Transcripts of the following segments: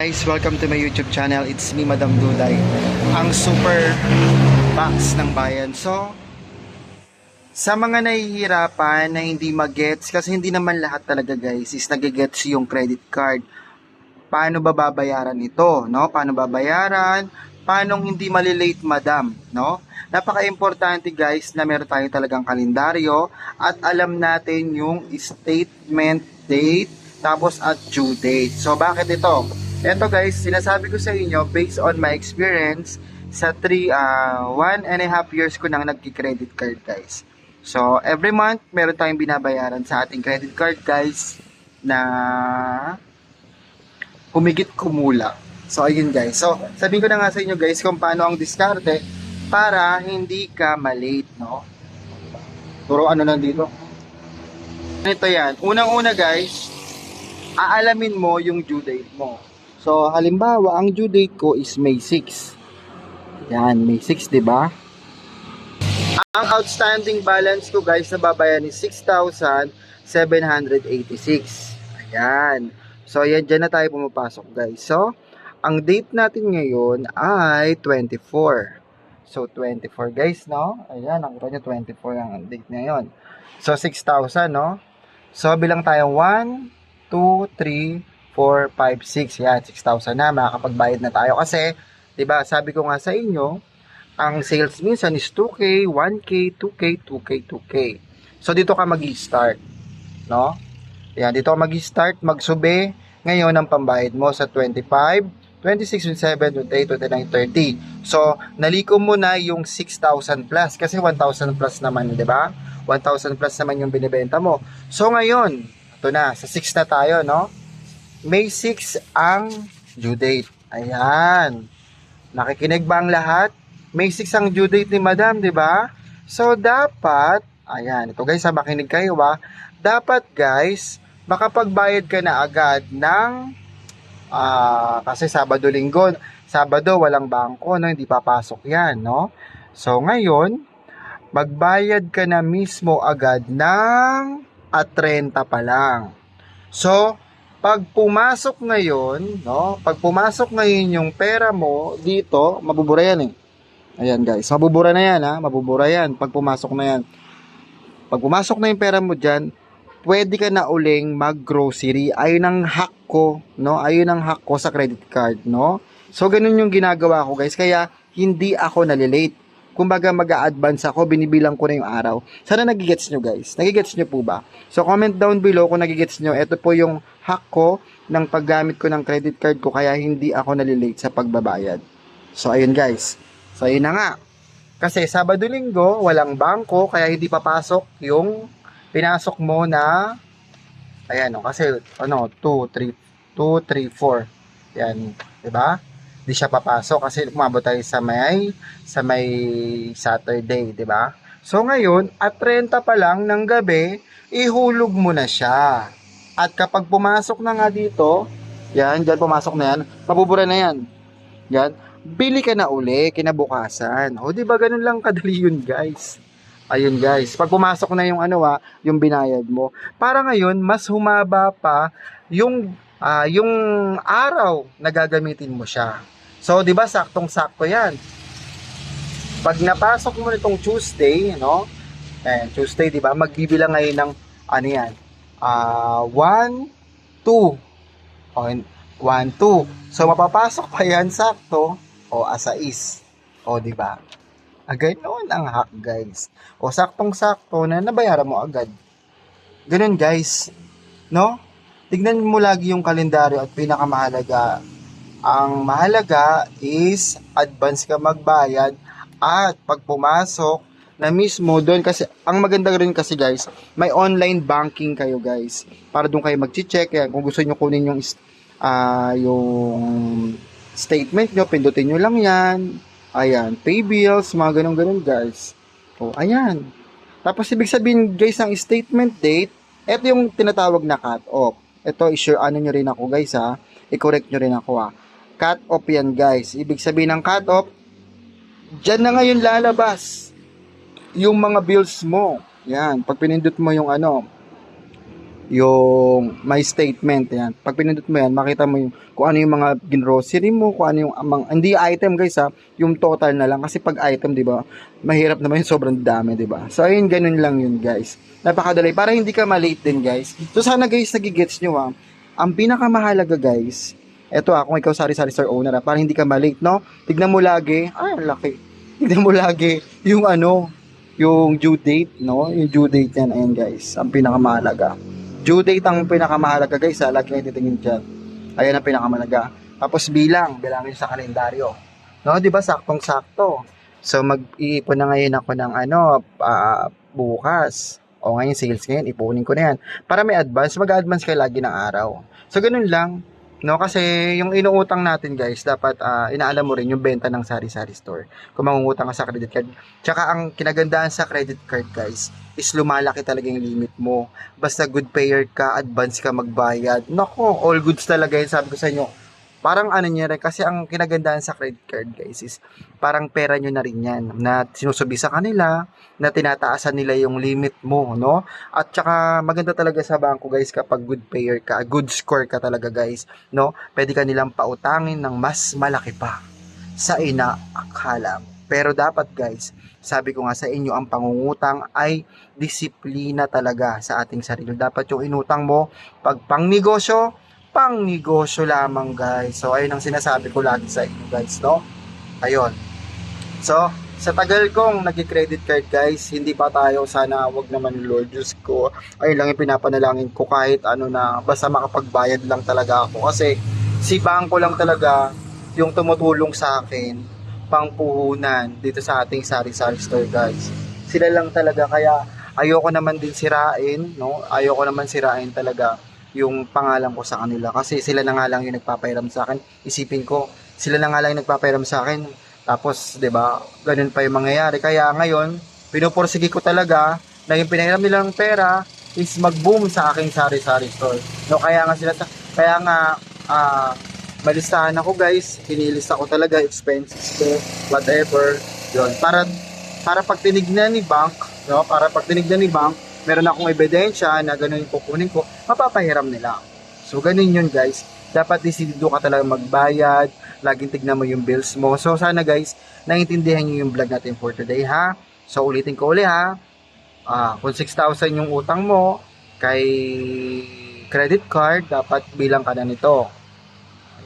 Guys, welcome to my YouTube channel. It's me, Madam Duday. Ang super box ng bayan. So, sa mga nahihirapan na hindi magets, kasi hindi naman lahat talaga guys is nagigets yung credit card. Paano ba babayaran ito? No? Paano babayaran? Paano hindi malilate madam? No? Napaka-importante guys na meron tayo talagang kalendaryo at alam natin yung statement date tapos at due date. So bakit ito? Ito guys, sinasabi ko sa inyo based on my experience sa 3 uh, one and a half years ko nang nagki-credit card guys. So every month meron tayong binabayaran sa ating credit card guys na humigit kumula. So ayun guys. So sabihin ko na nga sa inyo guys kung paano ang diskarte para hindi ka malate, no? Puro ano lang dito. Ito yan. Unang-una guys, aalamin mo yung due date mo. So, halimbawa, ang due date ko is May 6. Yan, May 6, di ba? Ang outstanding balance ko, guys, na babayan is 6,786. Ayan. So, yan, dyan na tayo pumapasok, guys. So, ang date natin ngayon ay 24. So, 24, guys, no? Ayan, nakita nyo, 24 ang date ngayon. So, 6,000, no? So, bilang tayo 1, 2, 3, 4, 5, 6. Yan, 6,000 na. Makakapagbayad na tayo. Kasi, di ba sabi ko nga sa inyo, ang sales minsan is 2K, 1K, 2K, 2K, 2K. So, dito ka mag-start. No? Yan, dito ka mag-start, magsube ngayon ang pambayad mo sa 25, 26, 27, 28, 29, 30. So, naliko mo na yung 6,000 plus kasi 1,000 plus naman, di ba? 1,000 plus naman yung binibenta mo. So, ngayon, ito na, sa 6 na tayo, no? May 6 ang due date. Ayan. Nakikinig ba ang lahat? May 6 ang due date ni Madam, di ba? So, dapat, ayan, ito guys, ha, makinig kayo ha. Dapat guys, makapagbayad ka na agad ng, ah, kasi Sabado, Linggo, Sabado, walang bangko, no? Hindi papasok yan, no? So, ngayon, magbayad ka na mismo agad ng at 30 pa lang. So, pag pumasok ngayon, no? Pag pumasok ngayon yung pera mo dito, mabubura yan eh. Ayan guys, mabubura na yan ha, mabubura yan pag pumasok na yan. Pag pumasok na yung pera mo dyan, pwede ka na uling mag-grocery. Ayun ang hack ko, no? Ayun ang hack ko sa credit card, no? So, ganun yung ginagawa ko guys, kaya hindi ako nalilate. Kumbaga mag advance ako, binibilang ko na yung araw. Sana nagigets nyo guys. Nagigets nyo po ba? So comment down below kung nagigets nyo. Ito po yung hack ko ng paggamit ko ng credit card ko kaya hindi ako nalilate sa pagbabayad. So ayun guys. So ayun na nga. Kasi Sabado Linggo, walang bangko kaya hindi papasok yung pinasok mo na ayan no, kasi ano 2 3 2 3 4. Yan, 'di ba? Hindi siya papasok kasi umabot tayo sa may sa may Saturday, 'di ba? So ngayon, at 30 pa lang ng gabi, ihulog mo na siya. At kapag pumasok na nga dito, yan, dyan pumasok na yan, mabubura na yan. Yan, bili ka na uli kinabukasan. O, di ba ganun lang kadali yun, guys. Ayun, guys. Pag pumasok na yung ano ah, yung binayad mo. Para ngayon, mas humaba pa yung ah, yung araw na gagamitin mo siya. So, di ba, saktong-sakto yan. Pag napasok mo nitong Tuesday, no? Ayan, Tuesday, di ba? Magbibilang ngayon ng, ano yan? Ah, 1, 2. O, 1, 2. So, mapapasok pa yan sakto o asais. O, di ba? Agad noon ang hack, guys. O, saktong-sakto na nabayaran mo agad. Ganun, guys. No? Tignan mo lagi yung kalendaryo at pinakamahalaga. Ang mahalaga is advance ka magbayad at pag pumasok na mismo doon kasi ang maganda rin kasi guys may online banking kayo guys. Para doon kayo magche-check kung gusto niyo kunin yung ah yung statement nyo pindutin nyo lang yan. Ayan pay bills mga ganun ganun guys. O ayan. Tapos ibig sabihin guys ang statement date ito yung tinatawag na cut off ito i-share ano nyo rin ako guys ha? I-correct nyo rin ako ha? Cut off yan guys. Ibig sabihin ng cut off Diyan na ngayon lalabas yung mga bills mo. Yan, pag pinindot mo yung ano, yung my statement yan. Pag pinindot mo yan, makita mo yung kung ano yung mga grocery mo, kung ano yung amang hindi item guys ha, yung total na lang kasi pag item, 'di ba? Mahirap naman yung sobrang dami, 'di ba? So ayun ganun lang yun, guys. Napakadali para hindi ka ma-late din, guys. So sana guys nagigets nyo ha. Ang pinakamahalaga guys, eto ah, kung ikaw sari-sari store owner ah, para hindi ka ma-late, no? Tignan mo lagi, ay, ang laki. Tignan mo lagi yung ano, yung due date, no? Yung due date yan, ayan guys, ang pinakamahalaga. Due date ang pinakamahalaga guys, ha? lagi kayo titingin dyan. Ayan ang pinakamahalaga. Tapos bilang, bilangin sa kalendaryo. No, di ba saktong-sakto. So mag-iipon na ngayon ako ng ano, ah, bukas. O ngayon sales ngayon, ipunin ko na yan. Para may advance, mag-advance kayo lagi ng araw. So ganun lang. No, kasi yung inuutang natin guys, dapat ah, inaalam mo rin yung benta ng sari-sari store. Kung mangungutang ka sa credit card. Tsaka ang kinagandaan sa credit card guys, is lumalaki talaga yung limit mo. Basta good payer ka, advance ka magbayad. Nako, all goods talaga yun sabi ko sa inyo. Parang ano niya rin, kasi ang kinagandaan sa credit card guys is parang pera nyo na rin yan na sinusubi sa kanila, na tinataasan nila yung limit mo, no? At saka maganda talaga sa bangko guys kapag good payer ka, good score ka talaga guys, no? Pwede ka nilang pautangin ng mas malaki pa sa inaakala mo. Pero dapat guys, sabi ko nga sa inyo, ang pangungutang ay disiplina talaga sa ating sarili. Dapat yung inutang mo, pag pang negosyo, pang negosyo lamang guys. So, ayun ang sinasabi ko lagi sa inyo guys, no? Ayun. So, sa tagal kong nag-credit card guys, hindi pa tayo sana wag naman Lord Diyos ko. Ayun lang yung pinapanalangin ko kahit ano na basta makapagbayad lang talaga ako kasi si bangko lang talaga yung tumutulong sa akin pangpuhunan dito sa ating sari-sari store guys. Sila lang talaga kaya ayoko naman din sirain, no? Ayoko naman sirain talaga yung pangalan ko sa kanila kasi sila na nga lang yung nagpapairam sa akin. Isipin ko, sila na nga lang yung nagpapairam sa akin. Tapos, 'di ba? Ganun pa yung mangyayari. Kaya ngayon, pinupursige ko talaga na yung pinahiram nilang pera is mag-boom sa aking sari-sari store. No, kaya nga sila kaya nga ah malistahan ako guys, hinilista ko talaga expenses ko, whatever, yon para para pag tinignan ni bank, no, para pag tinignan ni bank, meron akong ebidensya na ganun yung kukunin ko, mapapahiram nila. So, ganun yun guys. Dapat disidido ka talaga magbayad, laging tignan mo yung bills mo. So, sana guys, naiintindihan nyo yung vlog natin for today ha. So, ulitin ko uli ha. Ah, kung 6,000 yung utang mo kay credit card, dapat bilang ka na nito.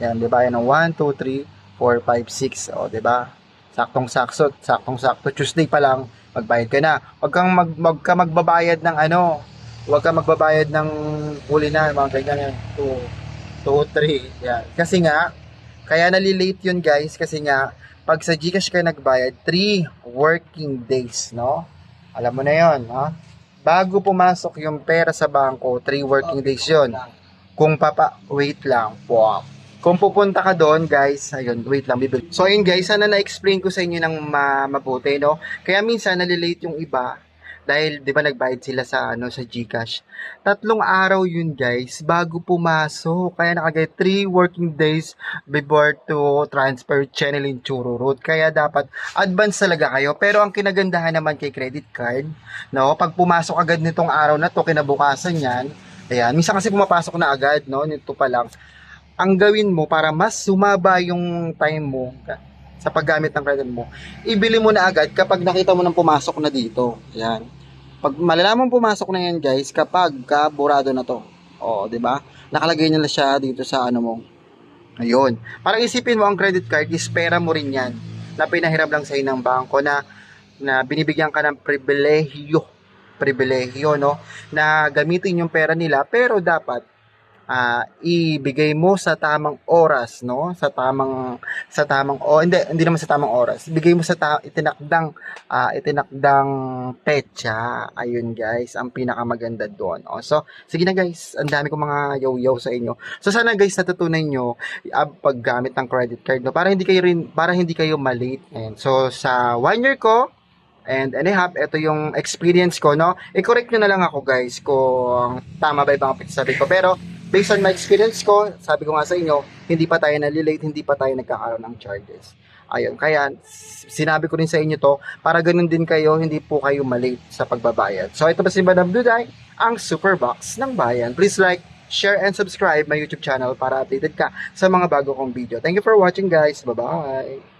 Yan, di ba? Yan ang 1, 2, 3, 4, 5, 6. O, di ba? Saktong sakso, saktong sakto. Tuesday pa lang, magbayad ka na. Huwag kang mag, mag ka magbabayad ng ano, huwag kang magbabayad ng huli na, mga ganyan yan. 2, 2, 3. Yan. Kasi nga, kaya nalilate yun guys, kasi nga, pag sa Gcash ka nagbayad, 3 working days, no? Alam mo na yon, ha? Bago pumasok yung pera sa bangko, 3 working days yon. Kung papa, wait lang, wow. Kung pupunta ka doon, guys, ayun, wait lang, bibili. So, ayun guys, sana na-explain ko sa inyo ng ma mabuti, no? Kaya minsan, nalilate yung iba, dahil, di ba, nagbayad sila sa, ano, sa Gcash. Tatlong araw yun, guys, bago pumasok. Kaya nakagay 3 working days before to transfer channel in Churo Road. Kaya dapat, advance talaga kayo. Pero ang kinagandahan naman kay credit card, no, pag pumasok agad nitong araw na to, kinabukasan yan, ayan, minsan kasi pumapasok na agad, no, nito pa lang, ang gawin mo para mas sumaba yung time mo sa paggamit ng credit mo, ibili mo na agad kapag nakita mo nang pumasok na dito. Yan. Pag malalaman pumasok na yan, guys, kapag kaburado na to. O, 'di ba? Nakalagay na siya dito sa ano mo. Ayun. Parang isipin mo ang credit card, is mo rin 'yan. Na pinahiram lang sa ng bangko na na binibigyan ka ng pribilehiyo pribilehiyo no na gamitin yung pera nila pero dapat ah ibigay mo sa tamang oras no? Sa tamang sa tamang o hindi hindi naman sa tamang oras. Ibigay mo sa ta- itinakdang ah, itinakdang petsa. Ayun guys ang pinakamaganda doon o. So sige na guys ang dami kong mga yaw-yaw sa inyo. So sana guys natutunan nyo ang paggamit ng credit card no? Para hindi kayo rin para hindi kayo malate and so sa one year ko And and a half, ito yung experience ko, no? I-correct nyo na lang ako, guys, kung tama ba yung mga pinagsasabi ko. Pero, based on my experience ko, sabi ko nga sa inyo, hindi pa tayo nalilate, hindi pa tayo nagkakaroon ng charges. Ayun, kaya sinabi ko rin sa inyo to, para ganun din kayo, hindi po kayo malate sa pagbabayad. So ito pa si Madam Duday, ang Superbox ng Bayan. Please like, share, and subscribe my YouTube channel para updated ka sa mga bago kong video. Thank you for watching guys. Bye-bye!